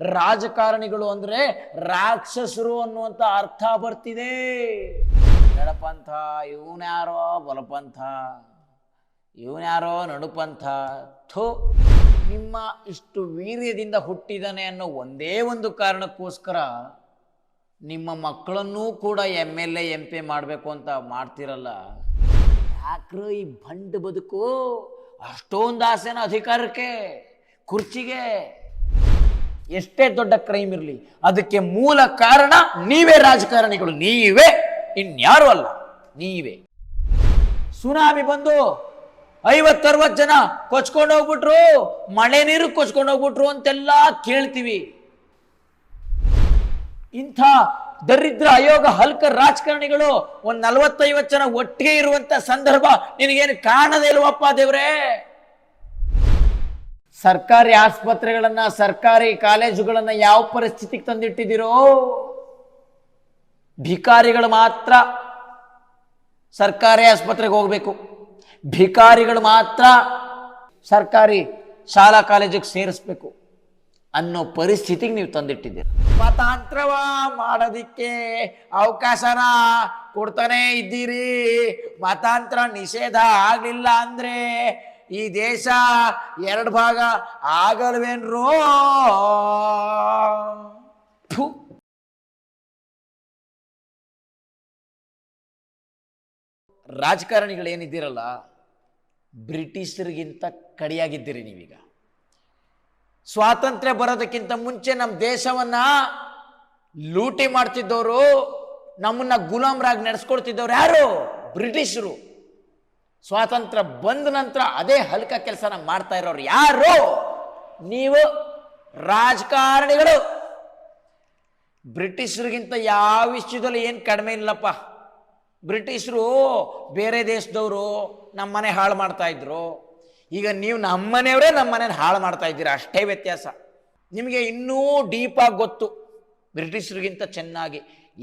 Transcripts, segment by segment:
ರಾಜಕಾರಣಿಗಳು ಅಂದ್ರೆ ರಾಕ್ಷಸರು ಅನ್ನುವಂತ ಅರ್ಥ ಬರ್ತಿದೆ. ಎಡಪಂಥ ಇವನ್ಯಾರೋ ಬಲಪಂಥ ಇವನ್ಯಾರೋ ನಡುಪಂಥ. ಥೋ, ನಿಮ್ಮ ಇಷ್ಟು ವೀರ್ಯದಿಂದ ಹುಟ್ಟಿದಾನೆ ಅನ್ನೋ ಒಂದೇ ಒಂದು ಕಾರಣಕ್ಕೋಸ್ಕರ ನಿಮ್ಮ ಮಕ್ಕಳನ್ನೂ ಕೂಡ M L A, M P ಮಾಡಬೇಕು ಅಂತ ಮಾಡ್ತಿರಲ್ಲ. ಯಾಕ್ರ ಈ ಬಂಡ್ ಬದುಕು ಅಷ್ಟೊಂದು ಆಸೆನ ಅಧಿಕಾರಕ್ಕೆ, ಕುರ್ಚಿಗೆ ಎಷ್ಟೇ ದೊಡ್ಡ ಕ್ರೈಮ್ ಇರಲಿ, ಅದಕ್ಕೆ ಮೂಲ ಕಾರಣ ನೀವೇ ರಾಜಕಾರಣಿಗಳು. ನೀವೇ, ಇನ್ಯಾರು ಅಲ್ಲ, ನೀವೇ. ಸುನಾಮಿ ಬಂದು ಐವತ್ತರವತ್ತು ಜನ ಕೊಚ್ಕೊಂಡು ಹೋಗ್ಬಿಟ್ರು, ಮಳೆ ನೀರು ಕೊಚ್ಕೊಂಡು ಹೋಗ್ಬಿಟ್ರು ಅಂತೆಲ್ಲ ಕೇಳ್ತೀವಿ. ಇಂಥ ದರಿದ್ರ ಅಯೋಗ ಹಲ್ಕ ರಾಜಕಾರಣಿಗಳು ಒಂದ್ ನಲವತ್ತೈವತ್ತು ಜನ ಒಟ್ಟಿಗೆ ಇರುವಂತ ಸಂದರ್ಭ ನಿನಗೇನು ಕಾಣದೇ ಇಲ್ವಪ್ಪ ದೇವ್ರೇ? ಸರ್ಕಾರಿ ಆಸ್ಪತ್ರೆಗಳನ್ನು, ಸರ್ಕಾರಿ ಕಾಲೇಜುಗಳನ್ನು ಯಾವ ಪರಿಸ್ಥಿತಿಗೆ ತಂದಿಟ್ಟಿದ್ದೀರೋ, ಭಿಕಾರಿಗಳು ಮಾತ್ರ ಸರ್ಕಾರಿ ಆಸ್ಪತ್ರೆಗೆ ಹೋಗಬೇಕು. ಭಿಕಾರಿಗಳು ಮಾತ್ರ ಸರ್ಕಾರಿ ಶಾಲಾ ಕಾಲೇಜಿಗೆ ಸೇರಿಸ್ಬೇಕು ಅನ್ನೋ ಪರಿಸ್ಥಿತಿಗೆ ನೀವು ತಂದಿಟ್ಟಿದ್ದೀರಿ. ಮತಾಂತರವ ಮಾಡೋದಿಕ್ಕೆ ಅವಕಾಶನ ಕೊಡ್ತಾನೆ ಇದ್ದೀರಿ. ಮತಾಂತರ ನಿಷೇಧ ಆಗಲಿಲ್ಲ ಅಂದ್ರೆ ಈ ದೇಶ ಎರಡು ಭಾಗ ಆಗಲ್ವೇನ್ರೋ? ರಾಜಕಾರಣಿಗಳೇನಿದ್ದೀರಲ್ಲ, ಬ್ರಿಟಿಷರಿಗಿಂತ ಕಡಿಯಾಗಿದ್ದೀರಿ ನೀವೀಗ. ಸ್ವಾತಂತ್ರ್ಯ ಬರೋದಕ್ಕಿಂತ ಮುಂಚೆ ನಮ್ಮ ದೇಶವನ್ನ ಲೂಟಿ ಮಾಡ್ತಿದ್ದವರು ನಮ್ಮನ್ನ ಗುಲಾಮ್ರಾಗಿ ನಡೆಸ್ಕೊಳ್ತಿದ್ದವ್ರು ಯಾರು? ಬ್ರಿಟಿಷರು. ಸ್ವಾತಂತ್ರ್ಯ ಬಂದ ನಂತರ ಅದೇ ಹಲ್ಕ ಕೆಲಸನ ಮಾಡ್ತಾ ಇರೋರು ಯಾರು? ನೀವು ರಾಜಕಾರಣಿಗಳು. ಬ್ರಿಟಿಷರಿಗಿಂತ ಯಾವ ವಿಷಯದಲ್ಲಿ ಏನು ಕಡಿಮೆ ಇಲ್ಲಪ್ಪ. ಬ್ರಿಟಿಷರು ಬೇರೆ ದೇಶದವರು ನಮ್ಮನೆ ಹಾಳು ಮಾಡ್ತಾ ಇದ್ರು. ಈಗ ನೀವು ನಮ್ಮನೆಯವರೇ ನಮ್ಮನೇನ ಹಾಳು ಮಾಡ್ತಾ ಇದ್ದೀರಾ? ಅಷ್ಟೇ ವ್ಯತ್ಯಾಸ. ನಿಮಗೆ ಇನ್ನೂ ಡೀಪಾಗಿ ಗೊತ್ತು. ಬ್ರಿಟಿಷರಿಗಿಂತ ಚೆನ್ನಾಗಿ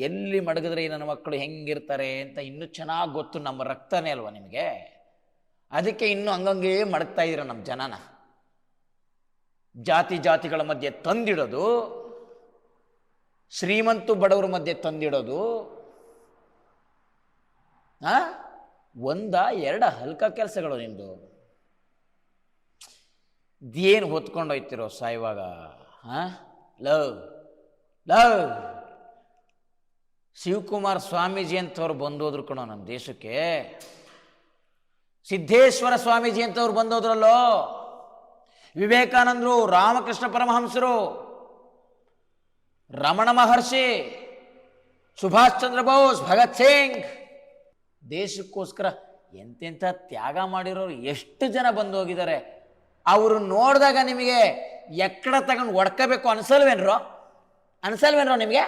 ಎಲ್ಲಿ ಮಡಗಿದ್ರೆ ನನ್ನ ಮಕ್ಕಳು ಹೆಂಗಿರ್ತಾರೆ ಅಂತ ಇನ್ನೂ ಚೆನ್ನಾಗಿ ಗೊತ್ತು ನಮ್ಮ ರಕ್ತನೇ ಅಲ್ವಾ ನಿಮಗೆ? ಅದಕ್ಕೆ ಇನ್ನೂ ಹಂಗಂಗೆ ಮಡಗ್ತಾ ಇದ್ದೀರ ನಮ್ಮ ಜನನ? ಜಾತಿ ಜಾತಿಗಳ ಮಧ್ಯೆ ತಂದಿಡೋದು, ಶ್ರೀಮಂತು ಬಡವರ ಮಧ್ಯೆ ತಂದಿಡೋದು ಒಂದ ಎರಡ ಹಲ್ಕ ಕೆಲಸಗಳು ನಿಮ್ದು? ಏನು ಹೊತ್ಕೊಂಡೋಯ್ತಿರೋ ಸಾಯುವಾಗ ಹಾ ಲವ್. ಲವ್. ಶಿವಕುಮಾರ್ ಸ್ವಾಮೀಜಿ ಅಂತವ್ರು ಬಂದೋದ್ರು ಕಣೋ ನಮ್ಮ ದೇಶಕ್ಕೆ. ಸಿದ್ದೇಶ್ವರ ಸ್ವಾಮೀಜಿ ಅಂತವ್ರು ಬಂದೋದ್ರಲ್ಲೋ. ವಿವೇಕಾನಂದರು, ರಾಮಕೃಷ್ಣ ಪರಮಹಂಸರು. ರಮಣ ಮಹರ್ಷಿ, ಸುಭಾಷ್ ಚಂದ್ರ ಬೋಸ್, ಭಗತ್ ಸಿಂಗ್. ದೇಶಕ್ಕೋಸ್ಕರ ಎಂತೆಂಥ ತ್ಯಾಗ ಮಾಡಿರೋರು ಎಷ್ಟು ಜನ ಬಂದು ಹೋಗಿದ್ದಾರೆ ಅವರು ನೋಡಿದಾಗ ನಿಮಗೆ ಎಕ್ಕಡ ತಗೊಂಡು ಒಡ್ಕಬೇಕು ಅನ್ಸಲ್ವೇನ್ರೋ? ಅನ್ಸಲ್ವೇನ್ರೋ ನಿಮಗೆ?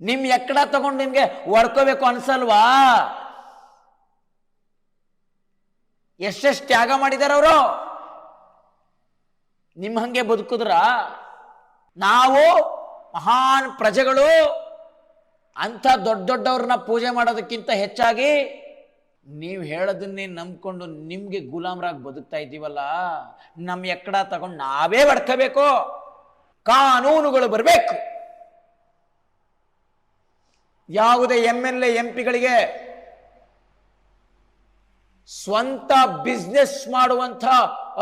ನಿಮ್ಮ ಎಕ್ಕಡ ತಗೊಂಡು ನಿಮ್ಗೆ ಒಡ್ಕೋಬೇಕು ಅನ್ಸಲ್ವಾ? ಎಷ್ಟೆಷ್ಟು ತ್ಯಾಗ ಮಾಡಿದಾರೆ ಅವರು? ನಿಮ್ಮ ಹಂಗೆ ಬದುಕಿದ್ರ? ನಾವು ಮಹಾನ್ ಪ್ರಜೆಗಳು ಅಂಥ ದೊಡ್ಡ ದೊಡ್ಡವ್ರನ್ನ ಪೂಜೆ ಮಾಡೋದಕ್ಕಿಂತ ಹೆಚ್ಚಾಗಿ ನೀವು ಹೇಳೋದನ್ನೇ ನಂಬ್ಕೊಂಡು ನಿಮಗೆ ಗುಲಾಮ್ರಾಗಿ ಬದುಕ್ತಾ ಇದ್ದೀವಲ್ಲ ನಮ್ಮ ಎಕ್ಕಡ ತಗೊಂಡು ನಾವೇ ಬಡ್ಕೋಬೇಕು ಕಾನೂನುಗಳು ಬರಬೇಕು. ಯಾವುದೇ ಎಂ ಎಲ್ ಎ ಪಿಗಳಿಗೆ ಸ್ವಂತ ಬಿಸ್ನೆಸ್ ಮಾಡುವಂಥ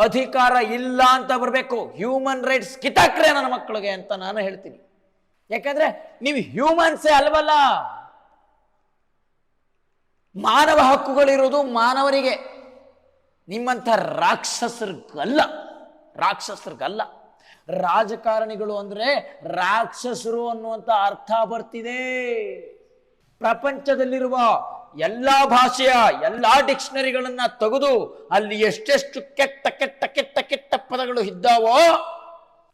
ಅಧಿಕಾರ ಇಲ್ಲ ಅಂತ ಬರಬೇಕು. ಹ್ಯೂಮನ್ ರೈಟ್ಸ್ ಕಿತಾಕ್ರೆ ನನ್ನ ಮಕ್ಕಳಿಗೆ ಅಂತ ನಾನು ಹೇಳ್ತೀನಿ. ಯಾಕಂದ್ರೆ ನೀವು ಹ್ಯೂಮನ್ಸೇ ಅಲ್ವಲ್ಲ? ಮಾನವ ಹಕ್ಕುಗಳಿರೋದು ಮಾನವರಿಗೆ. ನಿಮ್ಮಂಥ ರಾಕ್ಷಸರಿಗಲ್ಲ. ರಾಕ್ಷಸರಿಗಲ್ಲ. ರಾಜಕಾರಣಿಗಳು ಅಂದ್ರೆ ರಾಕ್ಷಸರು ಅನ್ನುವಂಥ ಅರ್ಥ ಬರ್ತಿದೆ. ಪ್ರಪಂಚದಲ್ಲಿರುವ ಎಲ್ಲಾ ಭಾಷೆಯ ಎಲ್ಲಾ ಡಿಕ್ಷನರಿಗಳನ್ನ ತೆಗೆದು ಅಲ್ಲಿ ಎಷ್ಟೆಷ್ಟು ಕೆಟ್ಟ ಕೆಟ್ಟ ಕೆಟ್ಟ ಕೆಟ್ಟ ಪದಗಳು ಇದ್ದಾವೋ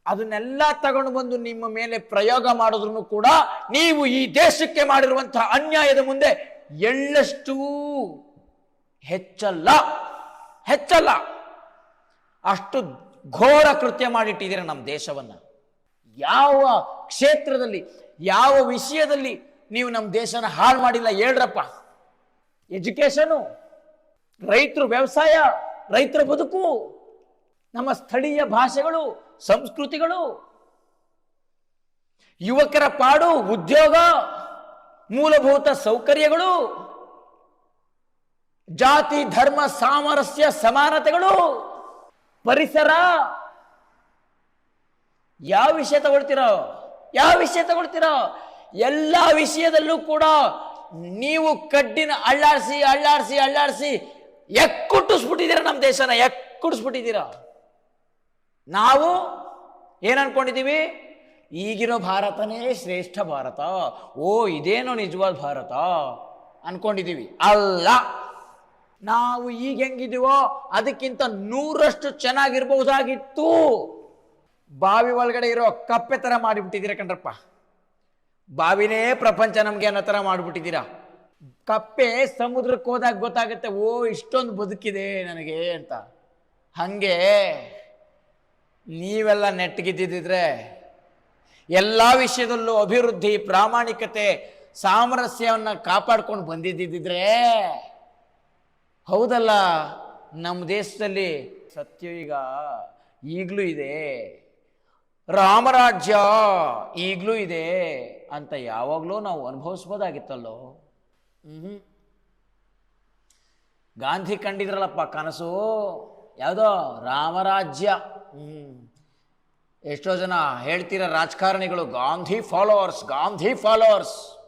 ಅದನ್ನೆಲ್ಲ ತಗೊಂಡು ಬಂದು ನಿಮ್ಮ ಮೇಲೆ ಪ್ರಯೋಗ ಮಾಡಿದ್ರು ಕೂಡ ನೀವು ಈ ದೇಶಕ್ಕೆ ಮಾಡಿರುವಂತಹ ಅನ್ಯಾಯದ ಮುಂದೆ ಎಳ್ಳಷ್ಟು ಹೆಚ್ಚಲ್ಲ ಹೆಚ್ಚಲ್ಲ. ಅಷ್ಟು ಘೋರ ಕೃತ್ಯ ಮಾಡಿಟ್ಟಿದ್ದೀರಾ ನಮ್ಮ ದೇಶವನ್ನು? ಯಾವ ಕ್ಷೇತ್ರದಲ್ಲಿ, ಯಾವ ವಿಷಯದಲ್ಲಿ ನೀವು ನಮ್ಮ ದೇಶನ ಹಾಳು ಮಾಡಿಲ್ಲ ಹೇಳ್ರಪ್ಪ. ಎಜುಕೇಶನು ರೈತರು ವ್ಯವಸಾಯ, ರೈತರ ಬದುಕು, ನಮ್ಮ ಸ್ಥಳೀಯ ಭಾಷೆಗಳು, ಸಂಸ್ಕೃತಿಗಳು, ಯುವಕರ ಪಾಡು, ಉದ್ಯೋಗ, ಮೂಲಭೂತ ಸೌಕರ್ಯಗಳು, ಜಾತಿ, ಧರ್ಮ, ಸಾಮರಸ್ಯ, ಸಮಾನತೆಗಳು ಪರಿಸರ. ಯಾವ ವಿಷಯ ತಗೊಳ್ತೀರೋ, ಯಾವ ವಿಷಯ ತಗೊಳ್ತೀರೋ, ಎಲ್ಲ ವಿಷಯದಲ್ಲೂ ಕೂಡ ನೀವು ಕಡ್ಡಿನ ಅಳ್ಳಾಡಿಸಿ ಅಳ್ಳಾಡಿಸಿ ಅಳ್ಳಾಡಿಸಿ ಎಕ್ಕುಟ್ಟಿಸ್ಬಿಟ್ಟಿದ್ದೀರ ನಮ್ಮ ದೇಶನ, ಎಕ್ಕುಟ್ಟಿಸ್ಬಿಟ್ಟಿದ್ದೀರ. ನಾವು ಏನು ಈಗಿರೋ ಭಾರತನೇ ಶ್ರೇಷ್ಠ ಭಾರತ. ಓ, ಇದೇನೋ ನಿಜವಾದ ಭಾರತ ಅನ್ಕೊಂಡಿದ್ದೀವಿ. ಅಲ್ಲ ನಾವು ಈಗ ಹೆಂಗಿದೀವೋ ಅದಕ್ಕಿಂತ ನೂರಷ್ಟು ಚೆನ್ನಾಗಿರ್ಬಹುದಾಗಿತ್ತು. ಬಾವಿ ಒಳಗಡೆ ಇರೋ ಕಪ್ಪೆ ತರ ಮಾಡಿಬಿಟ್ಟಿದ್ದೀರ ಕಣ್ರಪ್ಪ. ಬಾವಿನೇ ಪ್ರಪಂಚ ನಮ್ಗೆ ಅನ್ನೋ ಥರ ಮಾಡಿಬಿಟ್ಟಿದ್ದೀರಾ. ಕಪ್ಪೆ ಸಮುದ್ರಕ್ಕೆ ಹೋದಾಗ ಗೊತ್ತಾಗುತ್ತೆ, ಓ, ಇಷ್ಟೊಂದು ಬದುಕಿದೆ ನನಗೆ ಅಂತ. ಹಂಗೆ ನೀವೆಲ್ಲ ನೆಟ್ಟಗಿದ್ದಿದ್ರೆ ಎಲ್ಲ ವಿಷಯದಲ್ಲೂ ಅಭಿವೃದ್ಧಿ, ಪ್ರಾಮಾಣಿಕತೆ, ಸಾಮರಸ್ಯವನ್ನು ಕಾಪಾಡ್ಕೊಂಡು ಬಂದಿದ್ದಿದ್ರೆ ಹೌದಲ್ಲ? ನಮ್ಮ ದೇಶದಲ್ಲಿ ಸತ್ಯ ಈಗ ಈಗಲೂ ಇದೆ. ರಾಮರಾಜ್ಯ ಈಗಲೂ ಇದೆ ಅಂತ ಯಾವಾಗಲೂ ನಾವು ಅನುಭವಿಸ್ಬೋದಾಗಿತ್ತಲ್ಲೋ? ಹ್ಞೂ ಗಾಂಧಿ ಕಂಡಿದ್ರಲ್ಲಪ್ಪ ಕನಸು? ಯಾವುದೋ ರಾಮರಾಜ್ಯ. ಹ್ಮ್. ಎಷ್ಟೋ ಜನ ಹೇಳ್ತೀರ ರಾಜಕಾರಣಿಗಳು ಗಾಂಧಿ ಫಾಲೋವರ್ಸ್ ಗಾಂಧಿ ಫಾಲೋವರ್ಸ್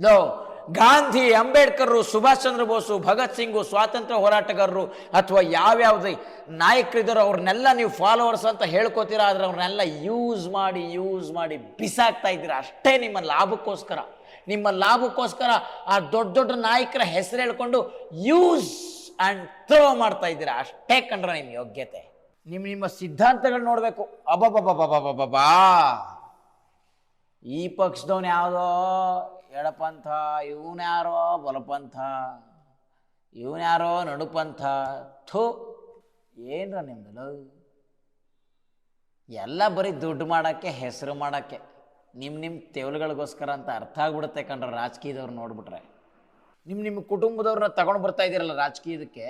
ಲೋ ಗಾಂಧಿ ಅಂಬೇಡ್ಕರ್ ಸುಭಾಷ್ ಚಂದ್ರ ಬೋಸು, ಭಗತ್ ಸಿಂಗು, ಸ್ವಾತಂತ್ರ್ಯ ಹೋರಾಟಗಾರರು ಅಥವಾ ಯಾವ್ಯಾವ್ದು ನಾಯಕರಿದ್ದಾರೋ ಅವ್ರನ್ನೆಲ್ಲ ನೀವು ಫಾಲೋವರ್ಸ್ ಅಂತ ಹೇಳ್ಕೊತೀರಾ, ಆದ್ರೆ ಅವ್ರನ್ನೆಲ್ಲ ಯೂಸ್ ಮಾಡಿ ಯೂಸ್ ಮಾಡಿ ಬಿಸಾಕ್ತಾ ಇದ್ದೀರಾ. ಅಷ್ಟೇ ನಿಮ್ಮ ಲಾಭಕ್ಕೋಸ್ಕರ. ನಿಮ್ಮ ಲಾಭಕ್ಕೋಸ್ಕರ ಆ ದೊಡ್ಡ ದೊಡ್ಡ ನಾಯಕರ ಹೆಸರು ಹೇಳ್ಕೊಂಡು ಯೂಸ್ ಆ್ಯಂಡ್ ಥ್ರೋ ಮಾಡ್ತಾ ಇದ್ದೀರಾ. ಅಷ್ಟೇ ಕಂಡ್ರೆ ನಿಮ್ಮ ಯೋಗ್ಯತೆ. ನಿಮ್ಮ ನಿಮ್ಮ ಸಿದ್ಧಾಂತಗಳು ನೋಡಬೇಕು. ಅಬ್ಬಬ್ಬಬ್ಬಬ್ಬಬ್ಬಬ್ಬಾ ಈ ಪಕ್ಷದವನು ಯಾವುದೋ ಎಡಪಂಥ ಇವನ್ಯಾರೋ ಬಲಪಂಥ ಇವನ್ಯಾರೋ ನಡುಪಂಥ, ಥೂ, ಏನ್ರ ನಿಮ್ದು ಎಲ್ಲ ಬರೀ ದುಡ್ಡು ಮಾಡೋಕ್ಕೆ, ಹೆಸರು ಮಾಡೋಕ್ಕೆ ನಿಮ್ಮ ನಿಮ್ಮ ತೆವಲುಗಳಿಗೋಸ್ಕರ ಅಂತ ಅರ್ಥ ಆಗ್ಬಿಡುತ್ತೆ ಕಂಡ್ರೆ ರಾಜಕೀಯದವ್ರು ನೋಡ್ಬಿಟ್ರೆ. ನಿಮ್ಮ ನಿಮ್ಮ ಕುಟುಂಬದವ್ರನ್ನ ತಗೊಂಡು ಬರ್ತಾ ಇದ್ದೀರಲ್ಲ ರಾಜಕೀಯದಕ್ಕೆ?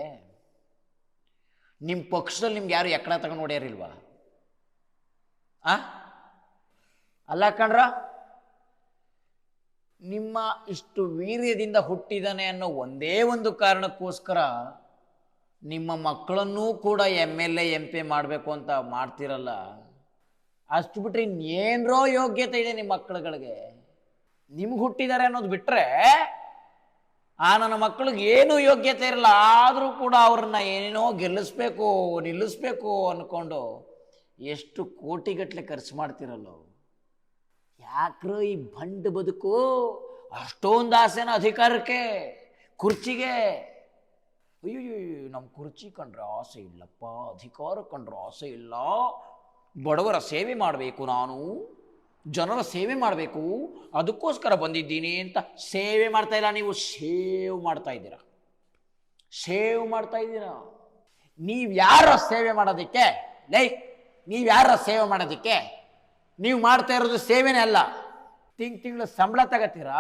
ನಿಮ್ಮ ಪಕ್ಷದಲ್ಲಿ ನಿಮ್ಗೆ ಯಾರು ಎಕ್ಕಡ ತಗೊಂಡು ಹೊಡ್ಯಾರಿಲ್ವಾ? ಅಲ್ಲ ಕಣ್ರ? ನಿಮ್ಮ ಇಷ್ಟು ವೀರ್ಯದಿಂದ ಹುಟ್ಟಿದಾನೆ ಅನ್ನೋ ಒಂದೇ ಒಂದು ಕಾರಣಕ್ಕೋಸ್ಕರ ನಿಮ್ಮ ಮಕ್ಕಳನ್ನೂ ಕೂಡ M L A M P ಮಾಡಬೇಕು ಅಂತ ಮಾಡ್ತಿರಲ್ಲ, ಅಷ್ಟು ಬಿಟ್ಟರೆ ಇನ್ನೇನರೋ ಯೋಗ್ಯತೆ ಇದೆ ನಿಮ್ಮ ಮಕ್ಕಳುಗಳಿಗೆ. ನಿಮ್ಗೆ ಹುಟ್ಟಿದ್ದಾರೆ ಅನ್ನೋದು ಬಿಟ್ಟರೆ ಆ ನನ್ನ ಮಕ್ಕಳಿಗೆ ಏನೂ ಯೋಗ್ಯತೆ ಇರಲ್ಲ. ಆದರೂ ಕೂಡ ಅವ್ರನ್ನ ಏನೇನೋ ಗೆಲ್ಲಿಸ್ಬೇಕು, ನಿಲ್ಲಿಸ್ಬೇಕು ಅಂದ್ಕೊಂಡು ಎಷ್ಟು ಕೋಟಿಗಟ್ಟಲೆ ಖರ್ಚು ಮಾಡ್ತಿರಲ್ಲ ಯಾಕ್ರೋ ಈ ಬಂಡ್ ಬದುಕು? ಅಷ್ಟೊಂದು ಆಸೆನ ಅಧಿಕಾರಕ್ಕೆ, ಕುರ್ಚಿಗೆ. ಅಯ್ಯೋ ನಮ್ಮ ಕುರ್ಚಿ ಕಂಡ್ರೆ ಆಸೆ ಇಲ್ಲಪ್ಪ ಅಧಿಕಾರ ಕಂಡ್ರೆ ಆಸೆ ಇಲ್ಲ ಬಡವರ ಸೇವೆ ಮಾಡಬೇಕು ನಾನು ಜನರ ಸೇವೆ ಮಾಡಬೇಕು ಅದಕ್ಕೋಸ್ಕರ ಬಂದಿದ್ದೀನಿ ಅಂತ ಸೇವೆ ಮಾಡ್ತಾ ಇಲ್ಲ ನೀವು ಸೇವ್ ಮಾಡ್ತಾ ಇದ್ದೀರಾ ಸೇವ್ ಮಾಡ್ತಾ ಇದ್ದೀರಾ ನೀವು ಯಾರ ಸೇವೆ ಮಾಡೋದಕ್ಕೆ ಲೈ ನೀವು ಯಾರ ಸೇವೆ ಮಾಡೋದಕ್ಕೆ ನೀವು ಮಾಡ್ತಾ ಇರೋದು ಸೇವೆನೇ ಅಲ್ಲ. ತಿಂಗ್ ತಿಂಗಳು ಸಂಬಳ ತಗೋತೀರಾ,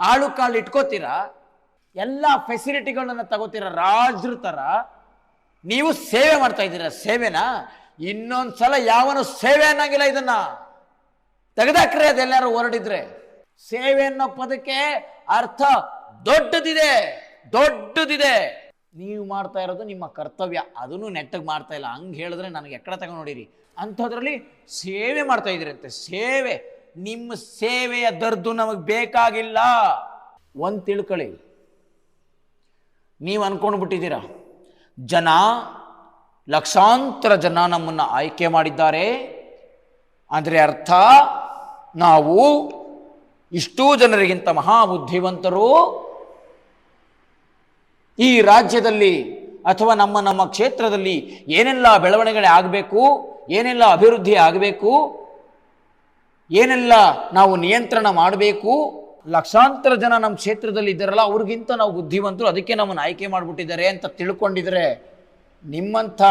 ಆಳು ಕಾಳು ಇಟ್ಕೋತೀರಾ, ಎಲ್ಲ ಫೆಸಿಲಿಟಿಗಳನ್ನ ತಗೋತೀರಾ ರಾಜ್ರ ಥರ ನೀವು ಸೇವೆ ಮಾಡ್ತಾ ಇದ್ದೀರಾ, ಸೇವೆನಾ? ಇನ್ನೊಂದ್ಸಲ ಯಾವನು ಸೇವೆ ಅನ್ನಂಗಿಲ್ಲ ಇದನ್ನ. ತೆಗೆದಾಕ್ರೆ ಅದೆಲ್ಲರೂ ಹೊರಡಿದ್ರೆ ಸೇವೆ ಅನ್ನೋ ಪದಕ್ಕೆ ಅರ್ಥ ದೊಡ್ಡದಿದೆ ದೊಡ್ಡದಿದೆ. ನೀವು ಮಾಡ್ತಾ ಇರೋದು ನಿಮ್ಮ ಕರ್ತವ್ಯ, ಅದನ್ನು ನೆಟ್ಟಗೆ ಮಾಡ್ತಾ ಇಲ್ಲ. ಹಂಗೆ ಹೇಳಿದ್ರೆ ನನಗೆ ಎಕ್ಕಡ ತಗೊಂಡು ನೋಡಿರಿ. ಅಂಥದ್ರಲ್ಲಿ ಸೇವೆ ಮಾಡ್ತಾ ಇದ್ದೀರಂತೆ ಸೇವೆ. ನಿಮ್ಮ ಸೇವೆಯ ದರ್ದು ನಮಗೆ ಬೇಕಾಗಿಲ್ಲ. ಒಂದು ತಿಳ್ಕೊಳ್ಳಿ ನೀವು ಅನ್ಕೊಂಡು ಬಿಟ್ಟಿದ್ದೀರಾ? ಜನ, ಲಕ್ಷಾಂತರ ಜನ ನಮ್ಮನ್ನು ಆಯ್ಕೆ ಮಾಡಿದ್ದಾರೆ. ಅಂದರೆ ಅರ್ಥ, ನಾವು ಇಷ್ಟೂ ಜನರಿಗಿಂತ ಮಹಾ ಬುದ್ಧಿವಂತರು ಈ ರಾಜ್ಯದಲ್ಲಿ ಅಥವಾ ನಮ್ಮ ನಮ್ಮ ಕ್ಷೇತ್ರದಲ್ಲಿ ಏನೆಲ್ಲ ಬೆಳವಣಿಗೆ ಆಗಬೇಕು? ಏನೆಲ್ಲ ಅಭಿವೃದ್ಧಿ ಆಗಬೇಕು? ಏನೆಲ್ಲ ನಾವು ನಿಯಂತ್ರಣ ಮಾಡಬೇಕು? ಲಕ್ಷಾಂತರ ಜನ ನಮ್ಮ ಕ್ಷೇತ್ರದಲ್ಲಿ ಇದ್ದಾರಲ್ಲ, ಅವ್ರಿಗಿಂತ ನಾವು ಬುದ್ಧಿವಂತರು, ಅದಕ್ಕೆ ನಮ್ಮನ್ನು ಆಯ್ಕೆ ಮಾಡಿಬಿಟ್ಟಿದ್ದಾರೆ ಅಂತ ತಿಳ್ಕೊಂಡಿದ್ರೆ ನಿಮ್ಮಂಥ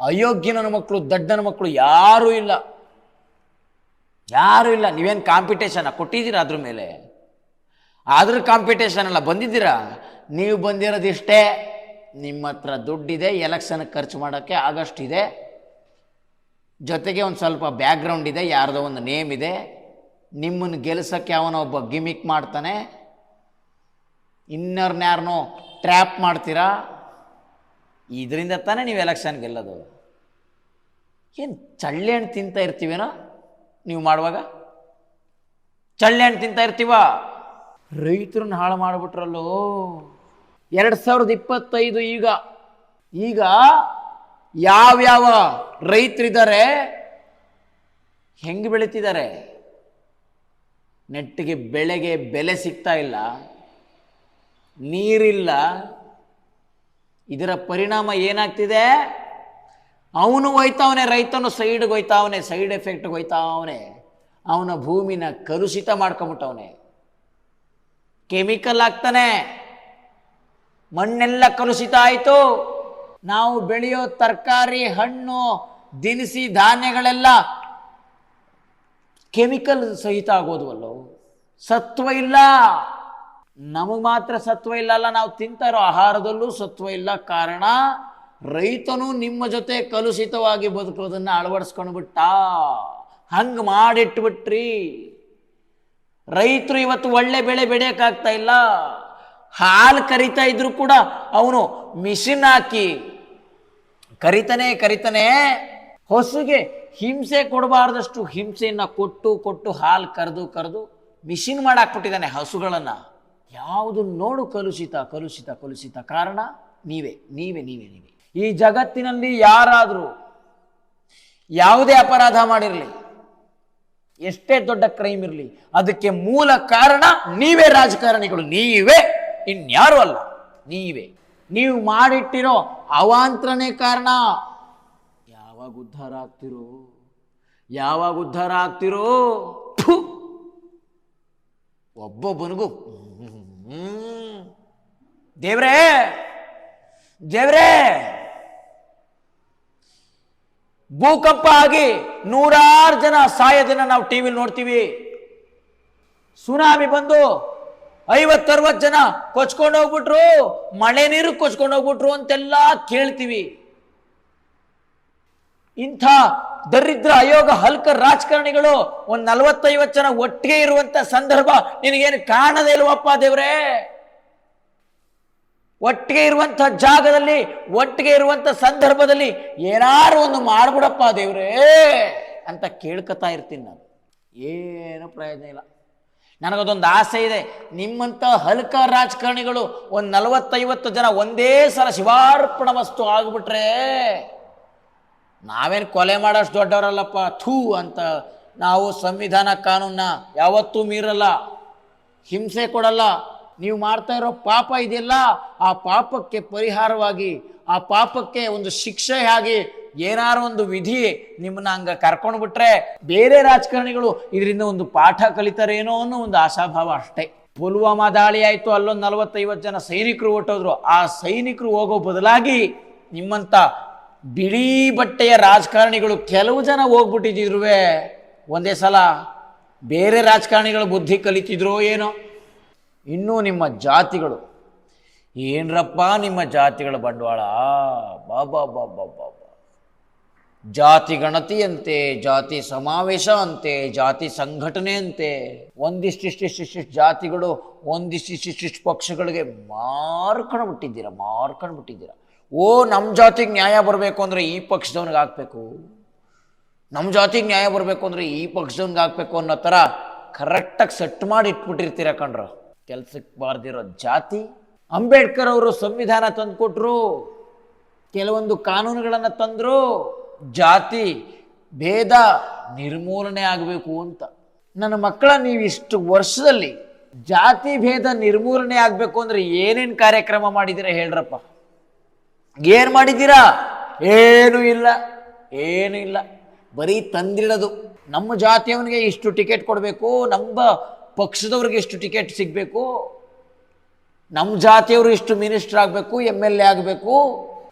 ಅಯೋಗ್ಯನ ಮಕ್ಕಳು, ದಡ್ಡನ ಮಕ್ಕಳು ಯಾರೂ ಇಲ್ಲ. ಯಾರೂ ಇಲ್ಲ. ನೀವೇನು ಕಾಂಪಿಟೇಷನ್ ಕೊಟ್ಟಿದ್ದೀರಾ ಅದ್ರ ಮೇಲೆ? ಆದ್ರ ಕಾಂಪಿಟೇಷನ್ ಅಲ್ಲ, ಬಂದಿದ್ದೀರಾ? ನೀವು ಬಂದಿರೋದಿಷ್ಟೇ. ನಿಮ್ಮ ಹತ್ರ ದುಡ್ಡಿದೆ ಎಲೆಕ್ಷನ್ಗೆ ಖರ್ಚು ಮಾಡೋಕ್ಕೆ ಆಗಷ್ಟಿದೆ. ಜೊತೆಗೆ ಒಂದು ಸ್ವಲ್ಪ ಬ್ಯಾಕ್ಗ್ರೌಂಡ್ ಇದೆ, ಯಾರ್ದೋ ಒಂದು ನೇಮ್ ಇದೆ. ನಿಮ್ಮನ್ನು ಗೆಲ್ಸಕ್ಕೆ ಅವನ ಒಬ್ಬ ಗಿಮಿಕ್ ಮಾಡ್ತಾನೆ. ಇನ್ನರ್ನ್ಯಾರನೋ ಟ್ರ್ಯಾಪ್ ಮಾಡ್ತೀರಾ? ಇದರಿಂದ ತಾನೇ ನೀವು ಎಲೆಕ್ಷನ್ ಗೆಲ್ಲೋದು. ಏನು ಚಳ್ಳೆ ಹಣ್ಣು ತಿಂತಾ ಇರ್ತೀವೇನೋ ನೀವು ಮಾಡುವಾಗ? ಚಳ್ಳೆ ಹಣ್ಣು ತಿಂತಾ ಇರ್ತೀವ? ರೈತರನ್ನ ಹಾಳು ಮಾಡಿಬಿಟ್ರಲ್ಲೋ. ಎರಡು ಸಾವಿರದ ಇಪ್ಪತ್ತೈದು ಈಗ. ಈಗ ಯಾವ್ಯಾವ ರೈತರಿದ್ದಾರೆ ಹೆಂಗೆ ಬೆಳೀತಿದ್ದಾರೆ ನೆಟ್ಟಿಗೆ ಬೆಳೆಗೆ ಬೆಲೆ ಸಿಗ್ತಾ ಇಲ್ಲ, ನೀರಿಲ್ಲ. ಇದರ ಪರಿಣಾಮ ಏನಾಗ್ತಿದೆ? ಅವನು ಹೋಯ್ತಾವನೆ, ರೈತನು ಸೈಡ್ಗೆ ಹೋಯ್ತಾವನೆ ಸೈಡ್ ಎಫೆಕ್ಟ್ಗೆ ಹೋಯ್ತಾವನೆ. ಅವನ ಭೂಮಿನ ಕಲುಷಿತ ಮಾಡ್ಕೊಂಬಿಟ್ಟವನೆ. ಕೆಮಿಕಲ್ ಆಗ್ತಾನೆ. ಮಣ್ಣೆಲ್ಲ ಕಲುಷಿತ ಆಯಿತು. ನಾವು ಬೆಳೆಯೋ ತರಕಾರಿ, ಹಣ್ಣು, ದಿನಸಿ ಧಾನ್ಯಗಳೆಲ್ಲ ಕೆಮಿಕಲ್ ಸಹಿತ ಆಗೋದ್ವಲ್ಲೋ? ಸತ್ವ ಇಲ್ಲ. ನಮಗೆ ಮಾತ್ರ ಸತ್ವ ಇಲ್ಲ ಅಲ್ಲ ನಾವು ತಿಂತಾ ಇರೋ ಆಹಾರದಲ್ಲೂ ಸತ್ವ ಇಲ್ಲ. ಕಾರಣ, ರೈತನು ನಿಮ್ಮ ಜೊತೆ ಕಲುಷಿತವಾಗಿ ಬದುಕೋದನ್ನ ಅಳವಡಿಸ್ಕೊಂಡು ಬಿಟ್ಟ. ಹಂಗೆ ಮಾಡಿಟ್ಬಿಟ್ರಿ. ರೈತರು ಇವತ್ತು ಒಳ್ಳೆ ಬೆಳೆ ಬೆಳೆಯೋಕ್ಕಾಗ್ತಾ ಇಲ್ಲ. ಹಾಲು ಕರಿತಾ ಇದ್ರು ಕೂಡ ಅವನು ಮಿಷಿನ್ ಹಾಕಿ ಕರಿತಾನೆ ಕರಿತಾನೆ ಹೊಸುಗೆ ಹಿಂಸೆ ಕೊಡಬಾರ್ದಷ್ಟು ಹಿಂಸೆಯನ್ನು ಕೊಟ್ಟು ಕೊಟ್ಟು ಹಾಲು ಕರೆದು ಕರೆದು ಮಿಷಿನ್ ಮಾಡಾಕ್ಬಿಟ್ಟಿದ್ದಾನೆ ಹಸುಗಳನ್ನು. ಯಾವುದು ನೋಡು ಕಲುಷಿತ ಕಲುಷಿತ ಕಲುಷಿತ. ಕಾರಣ ನೀವೇ ನೀವೇ ನೀವೇ ನೀವೇ. ಈ ಜಗತ್ತಿನಲ್ಲಿ ಯಾರಾದರೂ ಯಾವುದೇ ಅಪರಾಧ ಮಾಡಿರಲಿ, ಎಷ್ಟೇ ದೊಡ್ಡ ಕ್ರೈಮ್ ಇರಲಿ, ಅದಕ್ಕೆ ಮೂಲ ಕಾರಣ ನೀವೇ ರಾಜಕಾರಣಿಗಳು. ನೀವೇ, ಇನ್ಯಾರು ಅಲ್ಲ, ನೀವೇ. ನೀವು ಮಾಡಿಟ್ಟಿರೋ ಅವಾಂತರನೇ ಕಾರಣ ಯಾವಾಗ ಉದ್ಧಾರ ಆಗ್ತಿರೋ ಯಾವಾಗ ಉದ್ಧಾರ ಆಗ್ತಿರೋ! ಒಬ್ಬೊಬ್ಬನಿಗೂ. ದೇವ್ರೇ ದೇವ್ರೇ ಭೂಕಂಪ ಆಗಿ ನೂರಾರು ಜನ ಸಾಯೋದನ್ನ ನಾವು ಟಿವಿಲಿ ನೋಡ್ತೀವಿ ಸುನಾಮಿ ಬಂದು ಐವತ್ತರವತ್ತು ಜನ ಕೊಚ್ಕೊಂಡು ಹೋಗ್ಬಿಟ್ರು, ಮಳೆ ನೀರು ಕೊಚ್ಕೊಂಡು ಹೋಗ್ಬಿಟ್ರು ಅಂತೆಲ್ಲ ಕೇಳ್ತೀವಿ. ಇಂಥ ದರಿದ್ರ ಅಯೋಗ ಹಲ್ಕ ರಾಜಕಾರಣಿಗಳು ಒಂದ್ ನಲವತ್ತೈವತ್ತು ಜನ ಒಟ್ಟಿಗೆ ಇರುವಂತ ಸಂದರ್ಭ ನಿನಗೇನು ಕಾಣದೇ ಇಲ್ವಪ್ಪ ದೇವ್ರೇ? ಒಟ್ಟಿಗೆ ಇರುವಂಥ ಜಾಗದಲ್ಲಿ, ಒಟ್ಟಿಗೆ ಇರುವಂಥ ಸಂದರ್ಭದಲ್ಲಿ ಏನಾರು ಒಂದು ಮಾಡ್ಬಿಡಪ್ಪ ದೇವ್ರೇ ಅಂತ ಕೇಳ್ಕೊತಾ ಇರ್ತೀನಿ ನಾನು. ಏನು ಪ್ರಯೋಜನ ಇಲ್ಲ. ನನಗದೊಂದು ಆಸೆ ಇದೆ. ನಿಮ್ಮಂಥ ಹಲ್ಕ ರಾಜಕಾರಣಿಗಳು ಒಂದು ನಲವತ್ತೈವತ್ತು ಜನ ಒಂದೇ ಸಲ ಶಿವಾರ್ಪಣ ವಸ್ತು ಆಗ್ಬಿಟ್ರೆ ನಾವೇನು ಕೊಲೆ ಮಾಡೋಷ್ಟು ದೊಡ್ಡವರಲ್ಲಪ್ಪ? ಥೂ ಅಂತ ನಾವು ಸಂವಿಧಾನ ಕಾನೂನ ಯಾವತ್ತೂ ಮೀರಲ್ಲ. ಹಿಂಸೆ ಕೊಡಲ್ಲ. ನೀವು ಮಾಡ್ತಾ ಇರೋ ಪಾಪ ಇದೆಯಲ್ಲ ಆ ಪಾಪಕ್ಕೆ ಪರಿಹಾರವಾಗಿ, ಆ ಪಾಪಕ್ಕೆ ಒಂದು ಶಿಕ್ಷೆ ಆಗಿ ಏನಾರು ಒಂದು ವಿಧಿ ನಿಮ್ಮನ್ನ ಹಂಗ ಕರ್ಕೊಂಡು ಬಿಟ್ರೆ ಬೇರೆ ರಾಜಕಾರಣಿಗಳು ಇದರಿಂದ ಒಂದು ಪಾಠ ಕಲಿತಾರೇನೋ ಅನ್ನೋ ಒಂದು ಆಶಾಭಾವ ಅಷ್ಟೇ. ಪುಲ್ವಾಮಾ ದಾಳಿ ಆಯಿತು, ಅಲ್ಲೊಂದು ನಲವತ್ತೈವತ್ತು ಜನ ಸೈನಿಕರು ಹೊಟ್ಟೋದ್ರು ಆ ಸೈನಿಕರು ಹೋಗೋ ಬದಲಾಗಿ ನಿಮ್ಮಂತ ಬಿಳಿ ಬಟ್ಟೆಯ ರಾಜಕಾರಣಿಗಳು ಕೆಲವು ಜನ ಹೋಗ್ಬಿಟ್ಟಿದ್ದಿರುವೆ ಒಂದೇ ಸಲ ಬೇರೆ ರಾಜಕಾರಣಿಗಳ ಬುದ್ಧಿ ಕಲಿತಿದ್ರೋ ಏನೋ. ಇನ್ನೂ ನಿಮ್ಮ ಜಾತಿಗಳು. ಏನ್ರಪ್ಪ ನಿಮ್ಮ ಜಾತಿಗಳ ಬಂಡವಾಳ? ಬಾಬಾ ಬಾಬಾ ಬಾಬಾ ಜಾತಿ ಗಣತಿಯಂತೆ, ಜಾತಿ ಸಮಾವೇಶ ಅಂತೆ ಜಾತಿ ಸಂಘಟನೆ ಅಂತೆ ಒಂದಿಷ್ಟಿಷ್ಟಿಷ್ಟಿಷ್ಟು ಜಾತಿಗಳು ಒಂದಿಷ್ಟಿಷ್ಟಿಷ್ಟು ಪಕ್ಷಗಳಿಗೆ ಮಾರ್ಕೊಂಡು ಬಿಟ್ಟಿದ್ದೀರ ಮಾರ್ಕೊಂಡು ಬಿಟ್ಟಿದ್ದೀರ. ಓ ನಮ್ಮ ಜಾತಿಗೆ ನ್ಯಾಯ ಬರಬೇಕು ಅಂದರೆ ಈ ಪಕ್ಷದವನಿಗೆ ಆಗಬೇಕು. ನಮ್ಮ ಜಾತಿಗೆ ನ್ಯಾಯ ಬರಬೇಕು ಅಂದರೆ ಈ ಪಕ್ಷದವನಿಗೆ ಆಗಬೇಕು ಅನ್ನೋ ಥರ ಕರೆಕ್ಟಾಗಿ ಸೆಟ್ ಮಾಡಿ ಇಟ್ಬಿಟ್ಟಿರ್ತೀರ ಕಣ್ರು. ಕೆಲ್ಸಕ್ಕೆ ಬಾರ್ದಿರೋ ಜಾತಿ, ಅಂಬೇಡ್ಕರ್ ಅವರು ಸಂವಿಧಾನ ತಂದುಕೊಟ್ರು, ಕೆಲವೊಂದು ಕಾನೂನುಗಳನ್ನು ತಂದರು. ಜಾತಿ ಭೇದ ನಿರ್ಮೂಲನೆ ಆಗಬೇಕು ಅಂತ. ನನ್ನ ಮಕ್ಕಳ ನೀವು ಇಷ್ಟು ವರ್ಷದಲ್ಲಿ ಜಾತಿ ಭೇದ ನಿರ್ಮೂಲನೆ ಆಗಬೇಕು ಅಂದರೆ ಏನೇನು ಕಾರ್ಯಕ್ರಮ ಮಾಡಿದ್ದೀರಾ ಹೇಳ್ರಪ್ಪ. ಏನು ಮಾಡಿದ್ದೀರಾ ಏನೂ ಇಲ್ಲ ಏನೂ ಇಲ್ಲ. ಬರೀ ತಂದಿಡೋದು. ನಮ್ಮ ಜಾತಿಯವನಿಗೆ ಇಷ್ಟು ಟಿಕೆಟ್ ಕೊಡಬೇಕು, ನಮ್ಮ ಪಕ್ಷದವ್ರಿಗೆ ಇಷ್ಟು ಟಿಕೆಟ್ ಸಿಗಬೇಕು, ನಮ್ಮ ಜಾತಿಯವರು ಇಷ್ಟು ಮಿನಿಸ್ಟರ್ ಆಗಬೇಕು, ಎಂ ಎಲ್ ಎ ಆಗಬೇಕು.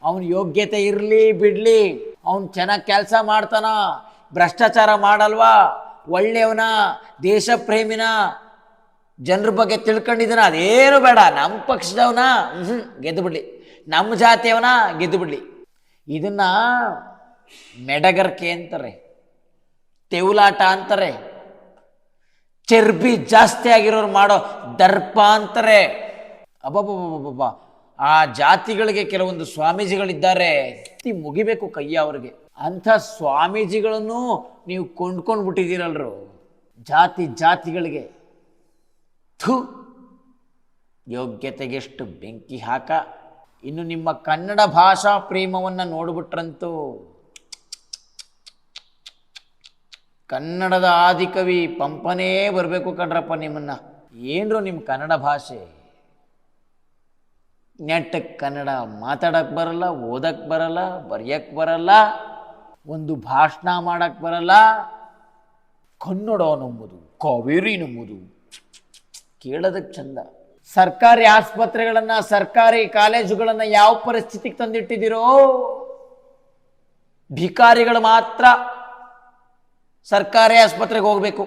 ಅವನ ಯೋಗ್ಯತೆ ಇರಲಿ, ಬಿಡಲಿ. ಅವನು ಚೆನ್ನಾಗಿ ಕೆಲಸ ಮಾಡ್ತಾನ, ಭ್ರಷ್ಟಾಚಾರ ಮಾಡಲ್ವಾ? ಒಳ್ಳೆಯವನ ದೇಶ ಪ್ರೇಮಿನ ಜನರ ಬಗ್ಗೆ ತಿಳ್ಕೊಂಡಿದ್ದಾನ, ಅದೇನು ಬೇಡ ನಮ್ಮ ಪಕ್ಷದವನ ಹ್ಞೂ ಗೆದ್ದು ಬಿಡ್ಲಿ. ನಮ್ಮ ಜಾತಿಯವನ ಗೆದ್ದು ಇದನ್ನು ಇದನ್ನ ಮೆಡಗರ್ಕೆ ಅಂತಾರೆ, ತೆವುಲಾಟ ಅಂತಾರೆ, ಚರ್ಬಿ ಜಾಸ್ತಿ ಆಗಿರೋರು ಮಾಡೋ ದರ್ಪ ಅಂತಾರೆ. ಅಬ್ಬಬ್ಬಬ್ಬಬ್ಬ ಆ ಜಾತಿಗಳಿಗೆ ಕೆಲವೊಂದು ಸ್ವಾಮೀಜಿಗಳಿದ್ದಾರೆ. ಮುಗಿಬೇಕು ಕೈಯ ಅವ್ರಿಗೆ. ಅಂಥ ಸ್ವಾಮೀಜಿಗಳನ್ನು ನೀವು ಕೊಂಡ್ಕೊಂಡು ಬಿಟ್ಟಿದ್ದೀರಲ್ರು ಜಾತಿ ಜಾತಿಗಳಿಗೆ. ಥು. ಯೋಗ್ಯತೆಗೆಷ್ಟು ಬೆಂಕಿ ಹಾಕ. ಇನ್ನು ನಿಮ್ಮ ಕನ್ನಡ ಭಾಷಾ ಪ್ರೇಮವನ್ನು ನೋಡ್ಬಿಟ್ರಂತೂ. ಕನ್ನಡದ ಆದಿಕವಿ ಪಂಪನೇ ಬರಬೇಕು ಕಣ್ರಪ್ಪ ನಿಮ್ಮನ್ನ. ಏನರೂ ನಿಮ್ಮ ಕನ್ನಡ ಭಾಷೆ. ನೆಟ್ಟಕ್ಕೆ ಕನ್ನಡ ಮಾತಾಡಕ್ಕೆ ಬರಲ್ಲ ಓದಕ್ಕೆ ಬರಲ್ಲ ಬರೆಯಕ್ಕೆ ಬರಲ್ಲ, ಒಂದು ಭಾಷಣ ಮಾಡಕ್ಕೆ ಬರಲ್ಲ. ಕನ್ನಡ ನಂಬುದು, ಕಾವೇರಿ ನಂಬುದು ಕೇಳೋದಕ್ಕೆ ಚಂದ. ಸರ್ಕಾರಿ ಆಸ್ಪತ್ರೆಗಳನ್ನು, ಸರ್ಕಾರಿ ಕಾಲೇಜುಗಳನ್ನು ಯಾವ ಪರಿಸ್ಥಿತಿಗೆ ತಂದಿಟ್ಟಿದ್ದೀರೋ ಭಿಕಾರಿಗಳು ಮಾತ್ರ ಸರ್ಕಾರಿ ಆಸ್ಪತ್ರೆಗೆ ಹೋಗಬೇಕು.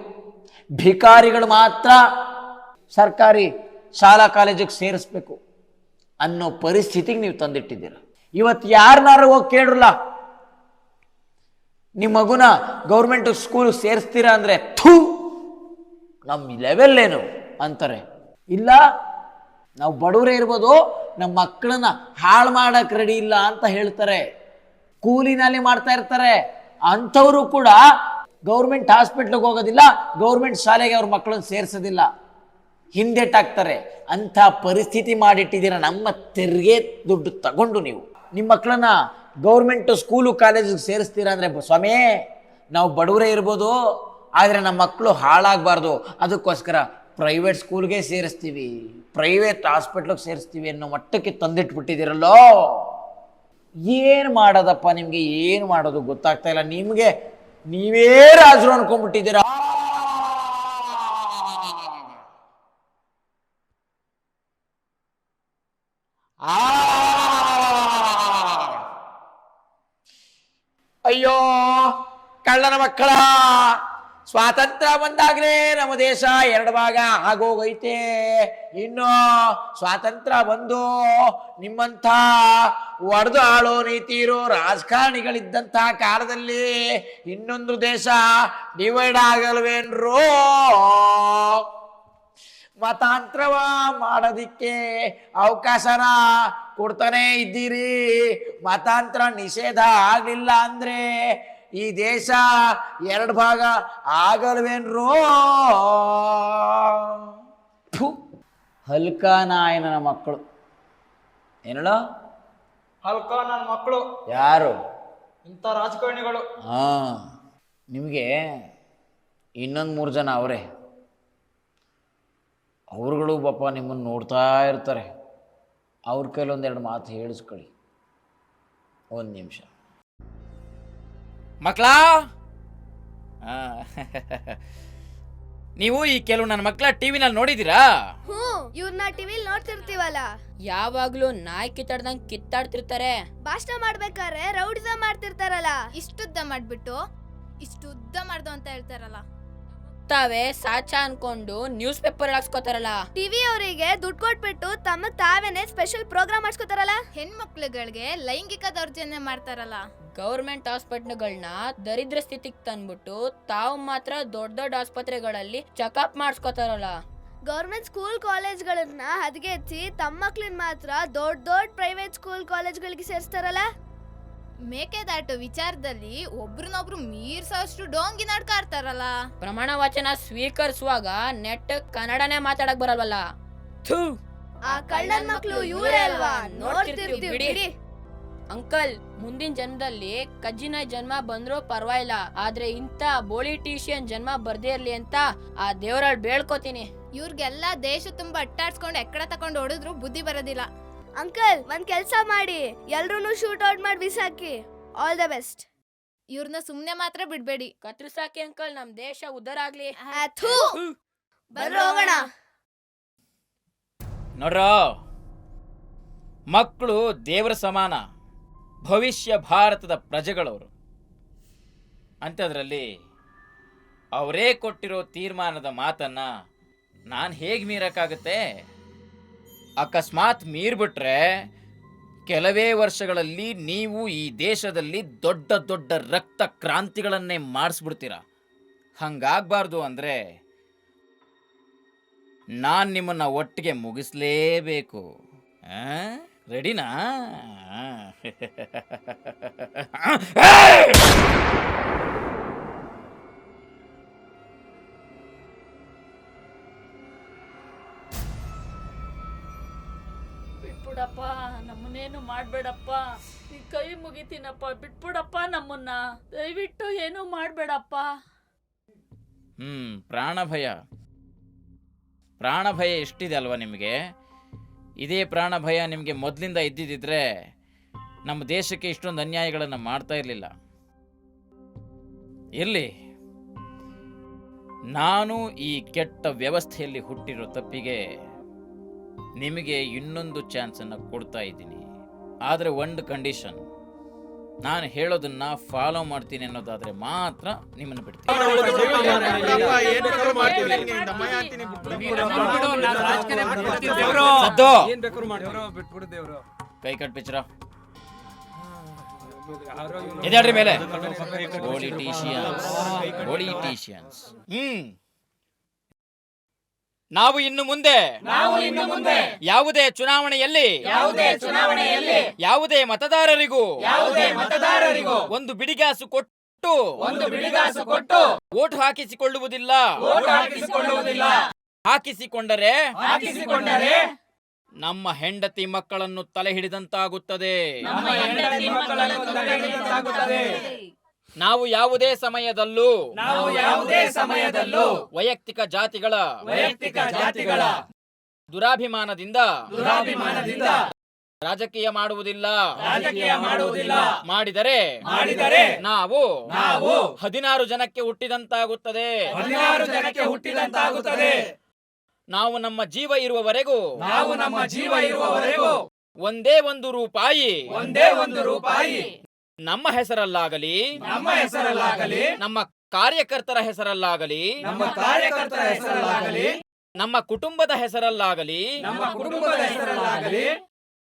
ಭಿಕಾರಿಗಳು ಮಾತ್ರ ಸರ್ಕಾರಿ ಶಾಲಾ ಕಾಲೇಜಿಗೆ ಸೇರಿಸ್ಬೇಕು. ಅನ್ನೋ ಪರಿಸ್ಥಿತಿಗೆ ನೀವು ತಂದಿಟ್ಟಿದ್ದೀರ. ಇವತ್ತು ಯಾರನ್ನಾರು ಹೋಗಿ ಕೇಳ್ರಲ್ಲ ನಿಮ್ಮ ಮಗುನ ಗೌರ್ಮೆಂಟ್ ಸ್ಕೂಲ್ ಸೇರಿಸ್ತೀರಾ ಅಂದರೆ, ಥೂ ನಮ್ಮ ಲೆವೆಲ್ ಏನು ಅಂತಾರೆ. ಇಲ್ಲ, ನಾವು ಬಡವರೇ ಇರ್ಬೋದು ನಮ್ಮ ಮಕ್ಕಳನ್ನ ಹಾಳು ಮಾಡೋಕೆ ರೆಡಿ ಇಲ್ಲ ಅಂತ ಹೇಳ್ತಾರೆ. ಕೂಲಿನಲ್ಲಿ ಮಾಡ್ತಾ ಇರ್ತಾರೆ. ಅಂಥವರು ಕೂಡ ಗೌರ್ಮೆಂಟ್ ಹಾಸ್ಪಿಟ್ಲಿಗೆ ಹೋಗೋದಿಲ್ಲ, ಗೌರ್ಮೆಂಟ್ ಶಾಲೆಗೆ ಅವ್ರ ಮಕ್ಕಳನ್ನ ಸೇರಿಸೋದಿಲ್ಲ. ಹಿಂದೆಟ್ಟಾಗ್ತಾರೆ ಅಂಥ ಪರಿಸ್ಥಿತಿ ಮಾಡಿಟ್ಟಿದ್ದೀರ? ನಮ್ಮ ತೆರಿಗೆ ದುಡ್ಡು ತಗೊಂಡು ನೀವು. ನಿಮ್ಮ ಮಕ್ಕಳನ್ನ ಗೌರ್ಮೆಂಟ್ ಸ್ಕೂಲು ಕಾಲೇಜಿಗೆ ಸೇರಿಸ್ತೀರಾ ಅಂದರೆ, ಸ್ವಾಮಿ, ನಾವು ಬಡವರೇ ಇರ್ಬೋದು, ಆದರೆ ನಮ್ಮ ಮಕ್ಕಳು ಹಾಳಾಗಬಾರ್ದು. ಅದಕ್ಕೋಸ್ಕರ ಪ್ರೈವೇಟ್ ಸ್ಕೂಲ್ಗೆ ಸೇರಿಸ್ತೀವಿ. ಪ್ರೈವೇಟ್ ಹಾಸ್ಪಿಟ್ಲಿಗೆ ಸೇರಿಸ್ತೀವಿ ಅನ್ನೋ ಮಟ್ಟಕ್ಕೆ ತಂದಿಟ್ಬಿಟ್ಟಿದ್ದೀರಲ್ಲೋ? ಏನು ಮಾಡೋದಪ್ಪ ನಿಮಗೆ? ಏನು ಮಾಡೋದು ಗೊತ್ತಾಗ್ತಾ ಇಲ್ಲ. ನಿಮಗೆ ನೀವೇ ರಾಜರು ಅನ್ಕೊಂಡ್ಬಿಟ್ಟಿದ್ದೀರಾ ಆ ಅಯ್ಯೋ ಕಳ್ಳನ ಮಕ್ಕಳ. ಸ್ವಾತಂತ್ರ್ಯ ಬಂದಾಗಲೇ ನಮ್ಮ ದೇಶ ಎರಡು ಭಾಗ ಆಗೋಗೈತೆ. ಇನ್ನು ಸ್ವಾತಂತ್ರ್ಯ ಬಂದು ನಿಮ್ಮಂಥ ಒಡೆದು ಆಳೋ ನೀತಿ ಇರೋ ರಾಜಕಾರಣಿಗಳಿದ್ದಂಥ ಕಾಲದಲ್ಲಿ ಇನ್ನೊಂದು ದೇಶ ಡಿವೈಡ್ ಆಗಲ್ವೇನ್ರೋ? ಮತಾಂತರವ ಮಾಡೋದಿಕ್ಕೆ ಅವಕಾಶನ ಕೊಡ್ತಾನೆ ಇದ್ದೀರಿ. ಮತಾಂತರ ನಿಷೇಧ ಆಗಲಿಲ್ಲ ಅಂದ್ರೆ ಈ ದೇಶ ಎರಡು ಭಾಗ ಆಗಲ್ವೇನ್ರೋ? ಹಲ್ಕಾನಾಯನ ಮಕ್ಕಳು. ಏನಳ ಹಲ್ಕಾನನ ಮಕ್ಕಳು. ಯಾರು? ಇಂಥ ರಾಜಕಾರಣಿಗಳು. ಹಾ. ನಿಮಗೆ ಇನ್ನೊಂದು ಮೂರು ಜನ ಅವರೇ. ಅವ್ರುಗಳು ಪಾಪ ನಿಮ್ಮನ್ನು ನೋಡ್ತಾ ಇರ್ತಾರೆ. ಅವ್ರ ಕೈಲೊಂದೆರಡು ಮಾತು ಹೇಳಿಸ್ಕೊಳ್ಳಿ. ಒಂದು ನಿಮಿಷ. ಮಕ್ಕಳ ನೀವು ಈ ಕೆಲವು ನನ್ನ ಮಕ್ಕಳ ಟಿವಿನಲ್ಲಿ ನೋಡಿದ್ದೀರಾ? ಹ್ಞೂ ಇವ್ರನ್ನ ಟಿವಿಲ್ ನೋಡ್ತಿರ್ತೀವಲ್ಲ. ಯಾವಾಗ್ಲೂ ನಾಯಿ ಕಿತ್ತಾಡ್ದಂಗ್ ಕಿತ್ತಾಡ್ತಿರ್ತಾರೆ. ಭಾಷಣ ಮಾಡ್ಬೇಕಾದ್ರೆ ರೌಡಿಸಂ ಮಾಡ್ತಿರ್ತಾರಲ್ಲ. ಇಷ್ಟುದ್ದ ಮಾಡ್ಬಿಟ್ಟು ಇಷ್ಟು ಉದ್ದ ಮಾಡ್ದು ಅಂತ ಹೇಳ್ತಾರಲ್ಲ. ತಾವೇ ಸಾಚ ಅನ್ಕೊಂಡು ನ್ಯೂಸ್ ಪೇಪರ್ ಹಾಕ್ಸ್ಕೊತಾರಲ್ಲ. ಟಿವಿ ಅವರಿಗೆ ದುಡ್ಡು ಕೊಟ್ಬಿಟ್ಟು ತಮ್ಮ ತಾವೇನೆ ಸ್ಪೆಷಲ್ ಪ್ರೋಗ್ರಾಮ್ ಮಾಡ್ಸ್ಕೊತಾರಲ್ಲ. ಹೆಣ್ಮಕ್ಳುಗಳಿಗೆ ಲೈಂಗಿಕ ದೌರ್ಜನ್ಯ ಮಾಡ್ತಾರಲ್ಲ. ಗೌರ್ಮೆಂಟ್ ಹಾಸ್ಪಿಟ್ಲ್ಗಳನ್ನ ದರಿದ್ರ ಸ್ಥಿತಿಗೆ ತಂದ್ಬಿಟ್ಟು ತಾವು ಮಾತ್ರ ದೊಡ್ಡ ದೊಡ್ಡ ಆಸ್ಪತ್ರೆಗಳಲ್ಲಿ ಚೆಕಪ್ ಮಾಡಿಸ್ಕೋತಾರಲ್ಲ. ಗೌರ್ಮೆಂಟ್ ಸ್ಕೂಲ್ ಕಾಲೇಜ್ಗಳನ್ನ ಹದಗೆಚ್ಚಿ ತಮ್ಮ ಮಕ್ಳನ್ನ ಮಾತ್ರ ದೊಡ್ಡ ದೊಡ್ಡ ಪ್ರೈವೇಟ್ ಸ್ಕೂಲ್ ಕಾಲೇಜ್ಗಳಿಗೆ ಸೇರಿಸ್ತಾರಲ್ಲ? ಮೇಕೆದಾಟು ವಿಚಾರದಲ್ಲಿ ಒಬ್ರನ್ನೊಬ್ರು ಮೀರ್ಸೋಷ್ಟು ಡೋಂಗಿ ನಡ್ಕಾಡ್ತಾರಲ್ಲ ಪ್ರಮಾಣ ವಚನ ಸ್ವೀಕರಿಸುವಾಗ ನೆಟ್ ಕನ್ನಡನೇ ಮಾತಾಡಕ್ ಬರಲ್ವಲ್ಲ. ಥೂ! ಆ ಕಳ್ಳನ್ ಮಕ್ಳು ಇವರೇ ಅಲ್ವಾ? ನೋಡ್ತಿರ್ತೀವಿ ಬಿಡಿ. ಅಂಕಲ್ ಮುಂದಿನ ಜನ್ಮದಲ್ಲಿ ಕಜ್ಜಿನ ಜನ್ಮ ಬಂದ್ರೂ ಪರವಾಗಿಲ್ಲ ಆದ್ರೆ ಇಂಥ ಬೋಲಿಟಿಷಿಯನ್ ಜನ್ಮ ಬರ್ದೇ ಇರ್ಲಿ ಅಂತ ಆ ದೇವರಲ್ಲಿ ಬೇಳ್ಕೊತೀನಿ. ಇವ್ರಿಗೆಲ್ಲ ದೇಶ ತುಂಬಾ ಅಟ್ಟಾಡ್ಸ್ಕೊಂಡು ಎಕ್ಕಡ ತಕೊಂಡು ಹೊಡೆದ್ರು ಬುದ್ಧಿ ಬರೋದಿಲ್ಲ. ಅಂಕಲ್ ಒಂದ್ ಕೆಲ್ಸ ಮಾಡಿ ಎಲ್ರೂನು ಶೂಟ್ ಔಟ್ ಮಾಡಿ ಬಿಸಾಕಿ. ಆಲ್ ದ ಬೆಸ್ಟ್ ಇವ್ರನ್ನ ಸುಮ್ನೆ ಮಾತ್ರ ಬಿಡ್ಬೇಡಿ. ಕತ್ರಿಸಾಕಿ ಅಂಕಲ್ ನಮ್ ದೇಶ ಉದ್ಧಾರ ಆಗ್ಲಿ. ಬರ್ರ ಹೋಗೋಣ. ನೋಡ್ರ ಮಕ್ಕಳು ದೇವರ ಸಮಾನ. ಭವಿಷ್ಯ ಭಾರತದ ಪ್ರಜೆಗಳವರು. ಅಂಥದ್ರಲ್ಲಿ ಅವರೇ ಕೊಟ್ಟಿರೋ ತೀರ್ಮಾನದ ಮಾತನ್ನ ನಾನು ಹೇಗೆ ಮೀರಕ್ಕಾಗುತ್ತೆ? ಅಕಸ್ಮಾತ್ ಮೀರ್ಬಿಟ್ರೆ ಕೆಲವೇ ವರ್ಷಗಳಲ್ಲಿ ನೀವು ಈ ದೇಶದಲ್ಲಿ ದೊಡ್ಡ ದೊಡ್ಡ ರಕ್ತ ಕ್ರಾಂತಿಗಳನ್ನೇ ಮಾಡಿಸ್ಬಿಡ್ತೀರ? ಹಂಗಾಗಬಾರ್ದು ಅಂದರೆ ನಾನು ನಿಮ್ಮನ್ನು ಒಟ್ಟಿಗೆ ಮುಗಿಸ್ಲೇಬೇಕು? ರೆಡಿನಾ? ಬಿಟ್ಬಿಡಪ್ಪ ನಮ್ಮನ್ನೇನು ಮಾಡ್ಬೇಡಪ್ಪ. ಈ ಕೈ ಮುಗಿತೀನಪ್ಪ ಬಿಟ್ಬಿಡಪ್ಪ ನಮ್ಮನ್ನ. ದಯವಿಟ್ಟು ಏನು ಮಾಡ್ಬೇಡಪ್ಪ. ಹ್ಮ್ ಪ್ರಾಣ ಭಯ ಪ್ರಾಣ ಭಯ ಎಷ್ಟಿದೆ ಅಲ್ವಾ ನಿಮಗೆ? ಇದೇ ಪ್ರಾಣ ಭಯ ನಿಮಗೆ ಮೊದಲಿಂದ ಇದ್ದಿದ್ದರೆ ನಮ್ಮ ದೇಶಕ್ಕೆ ಇಷ್ಟೊಂದು ಅನ್ಯಾಯಗಳನ್ನು ಮಾಡ್ತಾ ಇರಲಿಲ್ಲ. ಇರಲಿ. ನಾನು ಈ ಕೆಟ್ಟ ವ್ಯವಸ್ಥೆಯಲ್ಲಿ ಹುಟ್ಟಿರೋ ತಪ್ಪಿಗೆ ನಿಮಗೆ ಇನ್ನೊಂದು ಚಾನ್ಸನ್ನು ಕೊಡ್ತಾ ಇದ್ದೀನಿ. ಆದರೆ ಒಂದು ಕಂಡೀಷನ್ ನಾನು ಹೇಳೋದನ್ನ ಫಾಲೋ ಮಾಡ್ತೀನಿ ಅನ್ನೋದಾದ್ರೆ ಮಾತ್ರ ನಿಮ್ಮನ್ನು ಬಿಡ್ತೀನಿ. ಕೈ ಕಟ್ ಮೇಲೆ? Politicians politicians hmm. ನಾವು ಇನ್ನು ಮುಂದೆ ನಾವು ಇನ್ನು ಮುಂದೆ ಯಾವುದೇ ಚುನಾವಣೆಯಲ್ಲಿ ಯಾವುದೇ ಚುನಾವಣೆಯಲ್ಲಿ ಯಾವುದೇ ಮತದಾರರಿಗೂ ಯಾವುದೇ ಮತದಾರರಿಗೂ ಒಂದು ಬಿಡಿಗಾಸು ಕೊಟ್ಟು ಒಂದು ಬಿಡಿಗಾಸು ಕೊಟ್ಟು ವೋಟ್ ಹಾಕಿಸಿಕೊಳ್ಳುವುದಿಲ್ಲ. ಓಟು ಹಾಕಿಸಿಕೊಳ್ಳುವುದಿಲ್ಲ. ಹಾಕಿಸಿಕೊಂಡರೆ ಹಾಕಿಸಿಕೊಂಡರೆ ನಮ್ಮ ಹೆಂಡತಿ ಮಕ್ಕಳನ್ನು ತಲೆ ಹಿಡಿದಂತಾಗುತ್ತದೆ. ನಮ್ಮ ಹೆಂಡತಿ ಮಕ್ಕಳನ್ನು ತಡೆಹಿಡಿದಂತಾಗುತ್ತದೆ. ನಾವು ಯಾವುದೇ ಸಮಯದಲ್ಲೂ ನಾವು ಯಾವುದೇ ಸಮಯದಲ್ಲೂ ವೈಯಕ್ತಿಕ ಜಾತಿಗಳ ವೈಯಕ್ತಿಕ ಜಾತಿಗಳ ದುರಾಭಿಮಾನದಿಂದ ದುರಾಭಿಮಾನದಿಂದ ರಾಜಕೀಯ ಮಾಡುವುದಿಲ್ಲ ರಾಜಕೀಯ ಮಾಡುವುದಿಲ್ಲ ಮಾಡಿದರೆ ಮಾಡಿದರೆ ನಾವು ನಾವು ಹದಿನಾರು ಜನಕ್ಕೆ ಹುಟ್ಟಿದಂತಾಗುತ್ತದೆ. ಹದಿನಾರು ಜನಕ್ಕೆ ಹುಟ್ಟಿದಂತಾಗುತ್ತದೆ. ನಾವು ನಮ್ಮ ಜೀವ ಇರುವವರೆಗೂ ನಾವು ನಮ್ಮ ಜೀವ ಇರುವವರೆಗೂ ಒಂದೇ ಒಂದು ರೂಪಾಯಿ ಒಂದೇ ಒಂದು ರೂಪಾಯಿ ನಮ್ಮ ಹೆಸರಲ್ಲಾಗಲಿ ನಮ್ಮ ಹೆಸರಲ್ಲಾಗಲಿ ನಮ್ಮ ಕಾರ್ಯಕರ್ತರ ಹೆಸರಲ್ಲಾಗಲಿ ನಮ್ಮ ಕಾರ್ಯಕರ್ತರ ಹೆಸರಲ್ಲಾಗಲಿ ನಮ್ಮ ಕುಟುಂಬದ ಹೆಸರಲ್ಲಾಗಲಿ ನಮ್ಮ ಕುಟುಂಬದ ಹೆಸರಲ್ಲಾಗಲಿ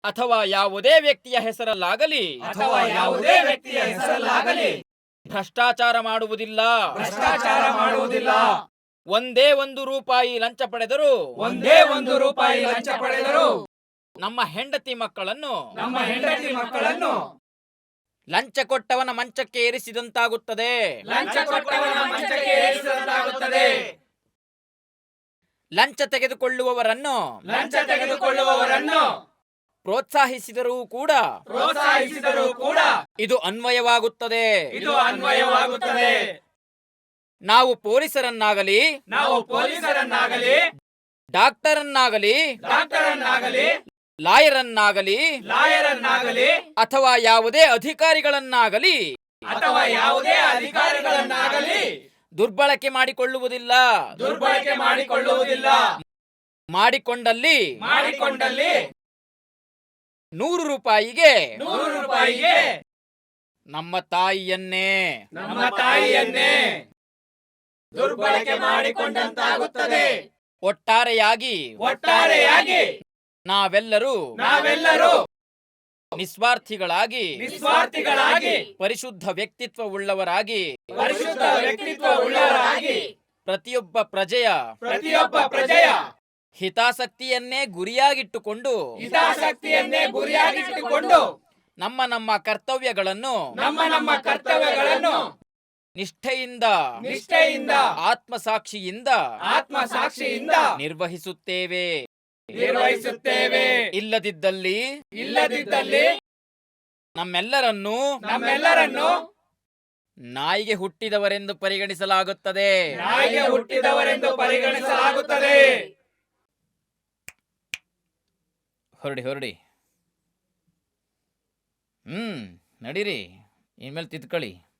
ಅಥವಾ ಯಾವುದೇ ವ್ಯಕ್ತಿಯ ಹೆಸರಲ್ಲಾಗಲಿ ಅಥವಾ ಯಾವುದೇ ವ್ಯಕ್ತಿಯ ಹೆಸರಲ್ಲಾಗಲಿ ಭ್ರಷ್ಟಾಚಾರ ಮಾಡುವುದಿಲ್ಲ. ಭ್ರಷ್ಟಾಚಾರ ಮಾಡುವುದಿಲ್ಲ. ಒಂದೇ ಒಂದು ರೂಪಾಯಿ ಲಂಚ ಪಡೆದರು. ಒಂದೇ ಒಂದು ರೂಪಾಯಿ ಲಂಚ ಪಡೆದರು. ನಮ್ಮ ಹೆಂಡತಿ ಮಕ್ಕಳನ್ನು ನಮ್ಮ ಹೆಂಡತಿ ಮಕ್ಕಳನ್ನು ಲಂಚ ಕೊಟ್ಟವನ ಮಂಚಕ್ಕೆ ಏರಿಸಿದಂತಾಗುತ್ತದೆ. ಲಂಚ ಕೊಟ್ಟವನ ಮಂಚಕ್ಕೆ ಏರಿಸಿದಂತಾಗುತ್ತದೆ. ಲಂಚ ತೆಗೆದುಕೊಳ್ಳುವವರನ್ನು ಲಂಚ ತೆಗೆದುಕೊಳ್ಳುವವರನ್ನು ಪ್ರೋತ್ಸಾಹಿಸಿದರೂ ಕೂಡ ಪ್ರೋತ್ಸಾಹಿಸಿದರೂ ಕೂಡ ಇದು ಅನ್ವಯವಾಗುತ್ತದೆ. ಇದು ಅನ್ವಯವಾಗುತ್ತದೆ. ನಾವು ಪೊಲೀಸರನ್ನಾಗಲಿ ನಾವು ಪೊಲೀಸರನ್ನಾಗಲಿ ಡಾಕ್ಟರನ್ನಾಗಲಿ ಡಾಕ್ಟರನ್ನಾಗಲಿ ಲಾಯರನ್ನಾಗಲಿ ಲಾಯರನ್ನಾಗಲಿ ಅಥವಾ ಯಾವುದೇ ಅಧಿಕಾರಿಗಳನ್ನಾಗಲಿ ಅಥವಾ ಯಾವುದೇ ಅಧಿಕಾರಿಗಳನ್ನಾಗಲಿ ದುರ್ಬಳಕೆ ಮಾಡಿಕೊಳ್ಳುವುದಿಲ್ಲ. ದುರ್ಬಳಕೆ ಮಾಡಿಕೊಳ್ಳುವುದಿಲ್ಲ. ಮಾಡಿಕೊಂಡಲ್ಲಿ ಮಾಡಿಕೊಂಡಲ್ಲಿ ನೂರು ರೂಪಾಯಿಗೆ ನೂರು ರೂಪಾಯಿಗೆ ನಮ್ಮ ತಾಯಿಯನ್ನೇ ನಮ್ಮ ತಾಯಿಯನ್ನೇ ದುರ್ಬಳಕೆ ಮಾಡಿಕೊಂಡಂತಾಗುತ್ತದೆ. ಒಟ್ಟಾರೆಯಾಗಿ ಒಟ್ಟಾರೆಯಾಗಿ ನಾವೆಲ್ಲರೂ ನಾವೆಲ್ಲರೂ ನಿಸ್ವಾರ್ಥಿಗಳಾಗಿ ನಿಸ್ವಾರ್ಥಿಗಳಾಗಿ ಪರಿಶುದ್ಧ ವ್ಯಕ್ತಿತ್ವವುಳ್ಳವರಾಗಿ ಪರಿಶುದ್ಧ ವ್ಯಕ್ತಿತ್ವ ಉಳ್ಳವರಾಗಿ ಪ್ರತಿಯೊಬ್ಬ ಪ್ರಜೆಯ ಪ್ರತಿಯೊಬ್ಬ ಪ್ರಜೆಯ ಹಿತಾಸಕ್ತಿಯನ್ನೇ ಗುರಿಯಾಗಿಟ್ಟುಕೊಂಡು ಹಿತಾಸಕ್ತಿಯನ್ನೇ ಗುರಿಯಾಗಿಟ್ಟುಕೊಂಡು ನಮ್ಮ ನಮ್ಮ ಕರ್ತವ್ಯಗಳನ್ನು ನಮ್ಮ ನಮ್ಮ ಕರ್ತವ್ಯಗಳನ್ನು ನಿಷ್ಠೆಯಿಂದ ನಿಷ್ಠೆಯಿಂದ ಆತ್ಮಸಾಕ್ಷಿಯಿಂದ ಆತ್ಮ ಸಾಕ್ಷಿಯಿಂದ ನಿರ್ವಹಿಸುತ್ತೇವೆ. ನಿರ್ವಹಿಸುತ್ತೇವೆ. ಇಲ್ಲದಿದ್ದಲ್ಲಿ ಇಲ್ಲದಿದ್ದಲ್ಲಿ ನಮ್ಮೆಲ್ಲರನ್ನು ನಮ್ಮೆಲ್ಲರನ್ನು ನಾಯಿಗೆ ಹುಟ್ಟಿದವರೆಂದು ಪರಿಗಣಿಸಲಾಗುತ್ತದೆ. ನಾಯಿಗೆ ಹುಟ್ಟಿದವರೆಂದು ಪರಿಗಣಿಸಲಾಗುತ್ತದೆ. ಹೊರಡಿ ಹೊರಡಿ. ಹ್ಮ್ ನಡೀರಿ. ಇನ್ಮೇಲೆ ತಿದ್ಕೊಳ್ಳಿ.